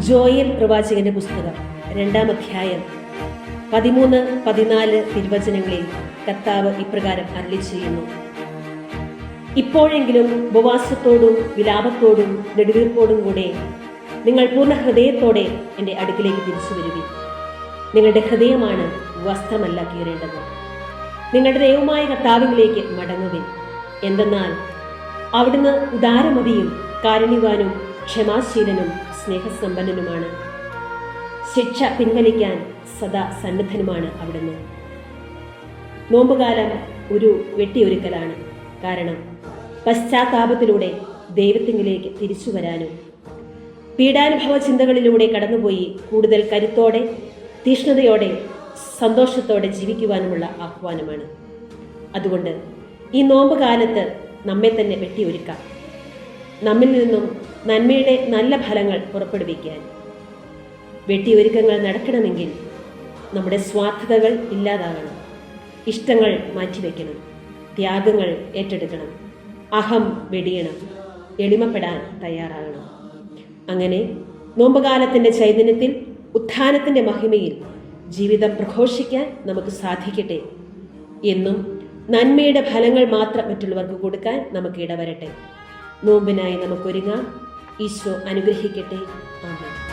Joel പ്രവാചകന്റെ പുസ്തകം രണ്ടാം അധ്യായം പതിമൂന്ന് പതിനാല് തിരുവചനങ്ങളിൽ കർത്താവ് ഇപ്രകാരം അരളി ചെയ്യുന്നു. ഇപ്പോഴെങ്കിലും ഉപവാസത്തോടും വിലാപത്തോടും നെടുവീർപ്പോടും കൂടെ നിങ്ങൾ പൂർണ ഹൃദയത്തോടെ എന്റെ അടുക്കിലേക്ക് തിരിച്ചു വരുവിൻ. നിങ്ങളുടെ ഹൃദയമാണ് വസ്ത്രമല്ല കീറേണ്ടത്. നിങ്ങളുടെ ദൈവമായ കർത്താവിലേക്ക് മടങ്ങുവിൻ. എന്തെന്നാൽ അവിടുന്ന് ഉദാരമതിയും കാരുണ്യവാനും ക്ഷമാശീലനും സ്നേഹസമ്പന്നനുമാണ്. ശിക്ഷ പിൻവലിക്കാൻ സദാ സന്നദ്ധനുമാണ് അവിടുന്ന്. നോമ്പുകാലം ഒരു വെട്ടിയൊരുക്കലാണ്. കാരണം പശ്ചാത്താപത്തിലൂടെ ദൈവത്തിങ്കിലേക്ക് തിരിച്ചു വരാനും പീഡാനുഭവ ചിന്തകളിലൂടെ കടന്നുപോയി കൂടുതൽ കരുത്തോടെ തീഷ്ണതയോടെ സന്തോഷത്തോടെ ജീവിക്കുവാനുമുള്ള ആഹ്വാനമാണ്. അതുകൊണ്ട് ഈ നോമ്പ് കാലത്ത് നമ്മെ തന്നെ വെട്ടിയൊരുക്കാം. നമ്മിൽ നിന്നും നന്മയുടെ നല്ല ഫലങ്ങൾ പുറപ്പെടുവിക്കാൻ. വെട്ടിയൊരുക്കങ്ങൾ നടക്കണമെങ്കിൽ നമ്മുടെ സ്വാർത്ഥതകൾ ഇല്ലാതാകണം. ഇഷ്ടങ്ങൾ മാറ്റിവെക്കണം. ത്യാഗങ്ങൾ ഏറ്റെടുക്കണം. അഹം വെടിയണം. എളിമപ്പെടാൻ തയ്യാറാകണം. അങ്ങനെ നോമ്പുകാലത്തിന്റെ ചൈതന്യത്തിൽ ഉത്ഥാനത്തിന്റെ മഹിമയിൽ ജീവിതം പ്രഘോഷിക്കാൻ നമുക്ക് സാധിക്കട്ടെ എന്നും നന്മയുടെ ഫലങ്ങൾ മാത്രം മറ്റുള്ളവർക്ക് കൊടുക്കാൻ നമുക്ക് ഇടവരട്ടെ. നോമ്പിനായി നമുക്കൊരുങ്ങാം. ഈശോ അനുഗ്രഹിക്കട്ടെ. ആമേൻ.